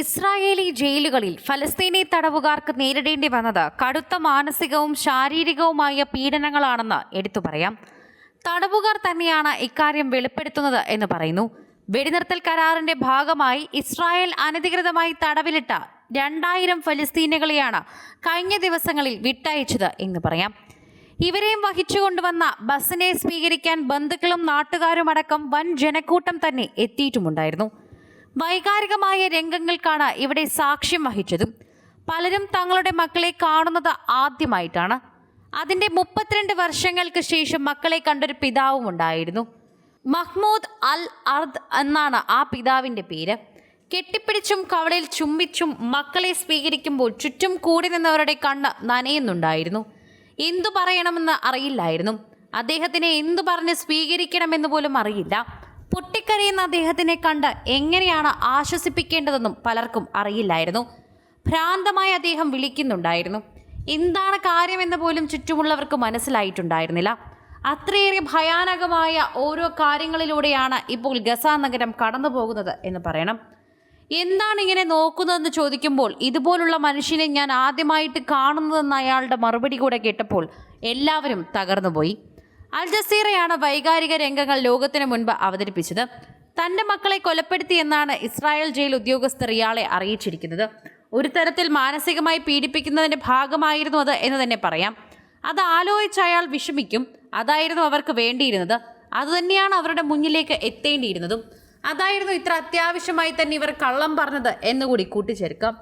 Israeli ജയിലുകളിൽ ഫലസ്തീനി തടവുകാർക്ക് നേരിടേണ്ടി വന്നത് കടുത്ത മാനസികവും ശാരീരികവുമായ പീഡനങ്ങളാണെന്ന് എടുത്തു പറയാം. തടവുകാർ തന്നെയാണ് ഇക്കാര്യം വെളിപ്പെടുത്തുന്നത് എന്ന് പറയുന്നു. വെടിനിർത്തൽ കരാറിന്റെ ഭാഗമായി ഇസ്രായേൽ അനധികൃതമായി തടവിലിട്ട രണ്ടായിരം ഫലസ്തീനുകളെയാണ് കഴിഞ്ഞ ദിവസങ്ങളിൽ വിട്ടയച്ചത് എന്ന് പറയാം. ഇവരെയും വഹിച്ചുകൊണ്ടുവന്ന ബസ്സിനെ സ്വീകരിക്കാൻ ബന്ധുക്കളും നാട്ടുകാരുമടക്കം വൻ ജനക്കൂട്ടം തന്നെ എത്തിയിട്ടുമുണ്ടായിരുന്നു. വൈകാരികമായ രംഗങ്ങൾക്കാണ് ഇവിടെ സാക്ഷ്യം വഹിച്ചതും പലരും തങ്ങളുടെ മക്കളെ കാണുന്നത് ആദ്യമായിട്ടാണ്. അതിന്റെ മുപ്പത്തിരണ്ട് വർഷങ്ങൾക്ക് ശേഷം മക്കളെ കണ്ടൊരു പിതാവും ഉണ്ടായിരുന്നു. മഹ്മൂദ് അൽ അർദ് എന്നാണ് ആ പിതാവിന്റെ പേര്. കെട്ടിപ്പിടിച്ചും കവളിൽ ചുംബിച്ചും മക്കളെ സ്വീകരിക്കുമ്പോൾ ചുറ്റും കൂടി നിന്നവരുടെ കണ്ണ് നനയുന്നുണ്ടായിരുന്നു. എന്തു പറയണമെന്ന് അറിയില്ലായിരുന്നു. അദ്ദേഹത്തിനെ എന്തു പറഞ്ഞ് സ്വീകരിക്കണമെന്ന് പോലും അറിയില്ല. പൊട്ടിക്കരയുന്ന അദ്ദേഹത്തിനെ കണ്ട് എങ്ങനെയാണ് ആശ്വസിപ്പിക്കേണ്ടതെന്നും പലർക്കും അറിയില്ലായിരുന്നു. ഭ്രാന്തമായി അദ്ദേഹം വിളിക്കുന്നുണ്ടായിരുന്നു. എന്താണ് കാര്യമെന്ന് പോലും ചുറ്റുമുള്ളവർക്ക് മനസ്സിലായിട്ടുണ്ടായിരുന്നില്ല. അത്രയേറെ ഭയാനകമായ ഓരോ കാര്യങ്ങളിലൂടെയാണ് ഇപ്പോൾ ഗസ നഗരം കടന്നു പോകുന്നത് എന്ന് പറയണം. എന്താണ് ഇങ്ങനെ നോക്കുന്നതെന്ന് ചോദിക്കുമ്പോൾ ഇതുപോലുള്ള മനുഷ്യനെ ഞാൻ ആദ്യമായിട്ട് കാണുന്നതെന്ന് അയാളുടെ മറുപടി കൂടെ കേട്ടപ്പോൾ എല്ലാവരും തകർന്നുപോയി. അൽ ജസീറയാണ് വൈകാരിക രംഗങ്ങൾ ലോകത്തിന് മുൻപ് അവതരിപ്പിച്ചത്. തന്റെ മക്കളെ കൊലപ്പെടുത്തിയെന്നാണ് ഇസ്രായേൽ ജയിൽ ഉദ്യോഗസ്ഥർ ഇയാളെ അറിയിച്ചിരിക്കുന്നത്. ഒരു തരത്തിൽ മാനസികമായി പീഡിപ്പിക്കുന്നതിന്റെ ഭാഗമായിരുന്നു അത് എന്ന് തന്നെ പറയാം. അത് ആലോചിച്ച് അയാൾ വിഷമിക്കും. അതായിരുന്നു അവർക്ക് വേണ്ടിയിരുന്നത്. അതുതന്നെയാണ് അവരുടെ മുന്നിലേക്ക് എത്തേണ്ടിയിരുന്നതും. അതായിരുന്നു ഇത്ര അത്യാവശ്യമായി തന്നെ ഇവർ കള്ളം പറഞ്ഞത് എന്നുകൂടി കൂട്ടിച്ചേർക്കാം.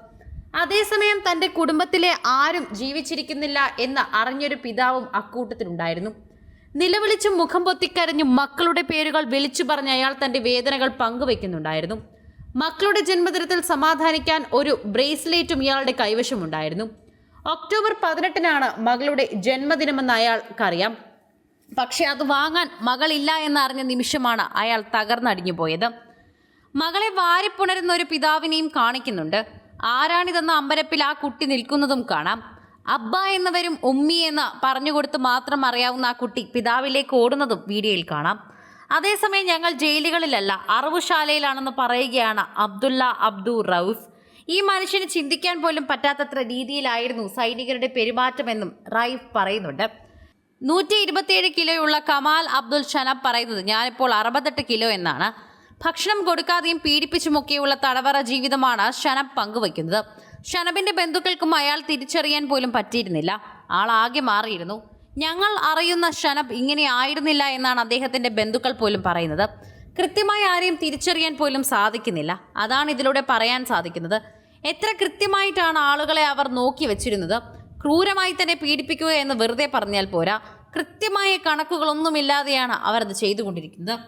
അതേസമയം തന്റെ കുടുംബത്തിലെ ആരും ജീവിച്ചിരിക്കുന്നില്ല എന്ന് അറിഞ്ഞൊരു പിതാവും അക്കൂട്ടത്തിലുണ്ടായിരുന്നു. നിലവിളിച്ചും മുഖം പൊത്തിക്കരഞ്ഞു മക്കളുടെ പേരുകൾ വിളിച്ചു പറഞ്ഞ് അയാൾ തന്റെ വേദനകൾ പങ്കുവെക്കുന്നുണ്ടായിരുന്നു. മക്കളുടെ ജന്മദിനത്തിൽ സമാധാനിക്കാൻ ഒരു ബ്രേസ്ലെറ്റും ഇയാളുടെ കൈവശമുണ്ടായിരുന്നു ഒക്ടോബർ പതിനെട്ടിനാണ് മകളുടെ ജന്മദിനമെന്ന് അയാൾക്കറിയാം. പക്ഷെ അത് വാങ്ങാൻ മകളില്ല എന്നറിഞ്ഞ നിമിഷമാണ് അയാൾ തകർന്നടിഞ്ഞു പോയത്. മകളെ വാരിപ്പുണരുന്ന ഒരു പിതാവിനെയും കാണിക്കുന്നുണ്ട്. ആരാണിതെന്ന അമ്പരപ്പിൽ ആ കുട്ടി നിൽക്കുന്നതും കാണാം. അബ്ബ എന്നവരും ഉമ്മി എന്ന് പറഞ്ഞുകൊടുത്ത് മാത്രം അറിയാവുന്ന ആ കുട്ടി പിതാവിലേക്ക് ഓടുന്നതും വീഡിയോയിൽ കാണാം. അതേസമയം ഞങ്ങൾ ജയിലുകളിലല്ല അറവുശാലയിലാണെന്ന് പറയുകയാണ് അബ്ദുള്ള അബ്ദു റൌഫ്. ഈ മനുഷ്യന് ചിന്തിക്കാൻ പോലും പറ്റാത്തത്ര രീതിയിലായിരുന്നു സൈനികരുടെ പെരുമാറ്റമെന്നും റൈഫ് പറയുന്നുണ്ട്. നൂറ്റി ഇരുപത്തിയേഴ് കിലോയുള്ള കമാൽ അബ്ദുൽ ഷനബ് പറയുന്നത് ഞാനിപ്പോൾ അറുപത്തെട്ട് കിലോ എന്നാണ്. ഭക്ഷണം കൊടുക്കാതെയും പീഡിപ്പിച്ചുമൊക്കെയുള്ള തടവറ ജീവിതമാണ് ഷനബ് പങ്കുവയ്ക്കുന്നത്. ഷനബിന്റെ ബന്ധുക്കൾക്കും അയാൾ തിരിച്ചറിയാൻ പോലും പറ്റിയിരുന്നില്ല. ആൾ ആകെ മാറിയിരുന്നു. ഞങ്ങൾ അറിയുന്ന ഷനബ് ഇങ്ങനെ ആയിരുന്നില്ല എന്നാണ് അദ്ദേഹത്തിന്റെ ബന്ധുക്കൾ പോലും പറയുന്നത്. കൃത്യമായി ആരെയും തിരിച്ചറിയാൻ പോലും സാധിക്കുന്നില്ല. അതാണ് ഇതിലൂടെ പറയാൻ സാധിക്കുന്നത്. എത്ര കൃത്യമായിട്ടാണ് ആളുകളെ അവർ നോക്കി വെച്ചിരുന്നത്? ക്രൂരമായി തന്നെ പീഡിപ്പിക്കുക എന്ന് വെറുതെ പറഞ്ഞാൽ പോരാ. കൃത്യമായ കണക്കുകളൊന്നുമില്ലാതെയാണ് അവർ അത് ചെയ്തുകൊണ്ടിരിക്കുന്നത്.